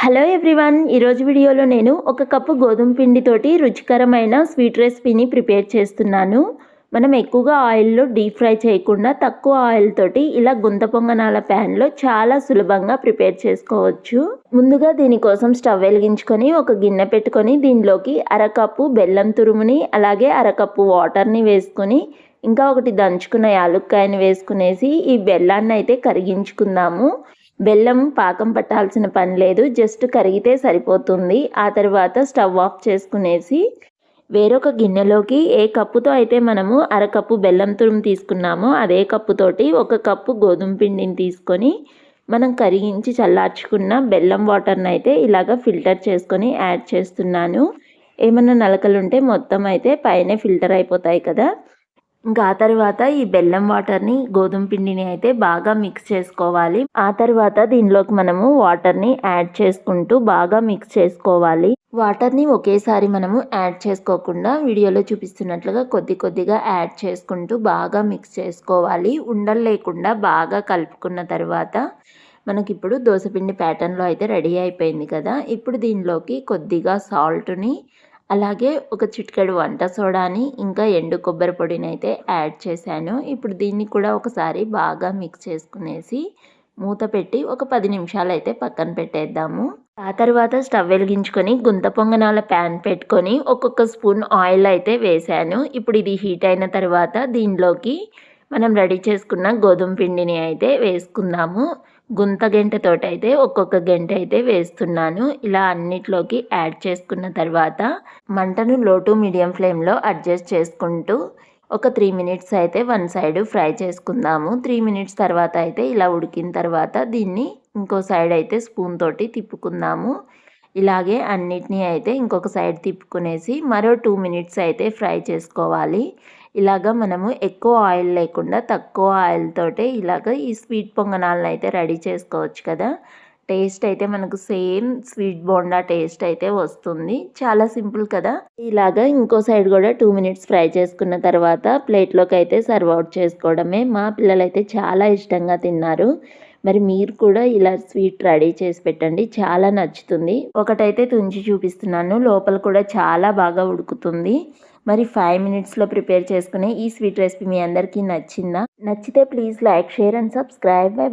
Hello everyone ఈరోజు వీడియోలో నేను ఒక కప్పు గోధుమ పిండితోటి రుచికరమైన స్వీట్ రెసిపీని ప్రిపేర్ చేస్తున్నాను. మనం ఎక్కువగా ఆయిల్లో డీప్ ఫ్రై చేయకుండా తక్కువ ఆయిల్ తోటి ఇలా గుంత పొంగనాల ప్యాన్లో చాలా సులభంగా ప్రిపేర్ చేసుకోవచ్చు. ముందుగా దీనికోసం స్టవ్ వెలిగించుకొని ఒక గిన్నె పెట్టుకొని దీనిలోకి అరకప్పు బెల్లం తురుముని అలాగే అరకప్పు వాటర్ని వేసుకొని ఇంకా ఒకటి దంచుకున్న యాలుక్కాయని వేసుకునేసి ఈ బెల్లాన్ని అయితే కరిగించుకుందాము. బెల్లం పాకం పట్టాల్సిన పని లేదు. జస్ట్ కరిగితే సరిపోతుంది. ఆ తర్వాత స్టవ్ ఆఫ్ చేసుకునేసి వేరొక గిన్నెలోకి ఏ కప్పుతో అయితే మనము అరకప్పు బెల్లం తురుము తీసుకున్నామో అదే కప్పుతోటి ఒక కప్పు గోధుమ పిండిని తీసుకొని మనం కరిగించి చల్లార్చుకున్న బెల్లం వాటర్ని అయితే ఇలాగ ఫిల్టర్ చేసుకొని యాడ్ చేస్తున్నాను. ఏమైనా నలకలు ఉంటే మొత్తం అయితే పైన ఫిల్టర్ అయిపోతాయి కదా. ఇంకా ఆ తర్వాత ఈ బెల్లం వాటర్ని గోధుమ పిండిని అయితే బాగా మిక్స్ చేసుకోవాలి. ఆ తర్వాత దీనిలోకి మనము వాటర్ని యాడ్ చేసుకుంటూ బాగా మిక్స్ చేసుకోవాలి. వాటర్ని ఒకేసారి మనము యాడ్ చేసుకోకుండా వీడియోలో చూపిస్తున్నట్లుగా కొద్ది కొద్దిగా యాడ్ చేసుకుంటూ బాగా మిక్స్ చేసుకోవాలి. ఉండలు లేకుండా బాగా కలుపుకున్న తర్వాత మనకి ఇప్పుడు దోశపిండి ప్యాటర్న్లో అయితే రెడీ అయిపోయింది కదా. ఇప్పుడు దీనిలోకి కొద్దిగా సాల్ట్ని అలాగే ఒక చిటికెడు వంట సోడాని ఇంకా ఎండు కొబ్బరి పొడిని అయితే యాడ్ చేశాను. ఇప్పుడు దీన్ని కూడా ఒకసారి బాగా మిక్స్ చేసుకునేసి మూత పెట్టి ఒక పది నిమిషాలు అయితే పక్కన పెట్టేద్దాము. ఆ తర్వాత స్టవ్ వెలిగించుకొని గుంత పొంగనాల ప్యాన్ పెట్టుకొని ఒక్కొక్క స్పూన్ ఆయిల్ అయితే వేశాను. ఇప్పుడు ఇది హీట్ అయిన తర్వాత దీనిలోకి మనం రెడీ చేసుకున్న గోధుమ పిండిని అయితే వేసుకుందాము. గుంత గంటతోటి అయితే ఒక్కొక్క గంట అయితే వేస్తున్నాను. ఇలా అన్నిట్లోకి యాడ్ చేసుకున్న తర్వాత మంటను లో టు మీడియం ఫ్లేమ్లో అడ్జస్ట్ చేసుకుంటూ ఒక త్రీ మినిట్స్ అయితే వన్ సైడ్ ఫ్రై చేసుకుందాము. త్రీ మినిట్స్ తర్వాత అయితే ఇలా ఉడికిన తర్వాత దీన్ని ఇంకో సైడ్ అయితే స్పూన్ తోటి తిప్పుకుందాము. ఇలాగే అన్నిటినీ అయితే ఇంకొక సైడ్ తిప్పుకునేసి మరో టూ మినిట్స్ అయితే ఫ్రై చేసుకోవాలి. ఇలాగ మనము ఎక్కువ ఆయిల్ లేకుండా తక్కువ ఆయిల్ తోటే ఇలాగ ఈ స్వీట్ పొంగనాలను అయితే రెడీ చేసుకోవచ్చు కదా. టేస్ట్ అయితే మనకు సేమ్ స్వీట్ బోండా టేస్ట్ అయితే వస్తుంది. చాలా సింపుల్ కదా. ఇలాగా ఇంకో సైడ్ కూడా టూ మినిట్స్ ఫ్రై చేసుకున్న తర్వాత ప్లేట్లోకి అయితే సర్వ్ అవుట్ చేసుకోవడమే. మా పిల్లలైతే చాలా ఇష్టంగా తిన్నారు. మరి మీరు కూడా ఇలా స్వీట్ రెడీ చేసి పెట్టండి. చాలా నచ్చుతుంది. ఒకటైతే తుంచి చూపిస్తున్నాను. లోపల కూడా చాలా బాగా ఉడుకుతుంది. మరి ఫైవ్ మినిట్స్లో ప్రిపేర్ చేసుకునే ఈ స్వీట్ రెసిపీ మీ అందరికీ నచ్చిందా? నచ్చితే please like share and subscribe. Bye.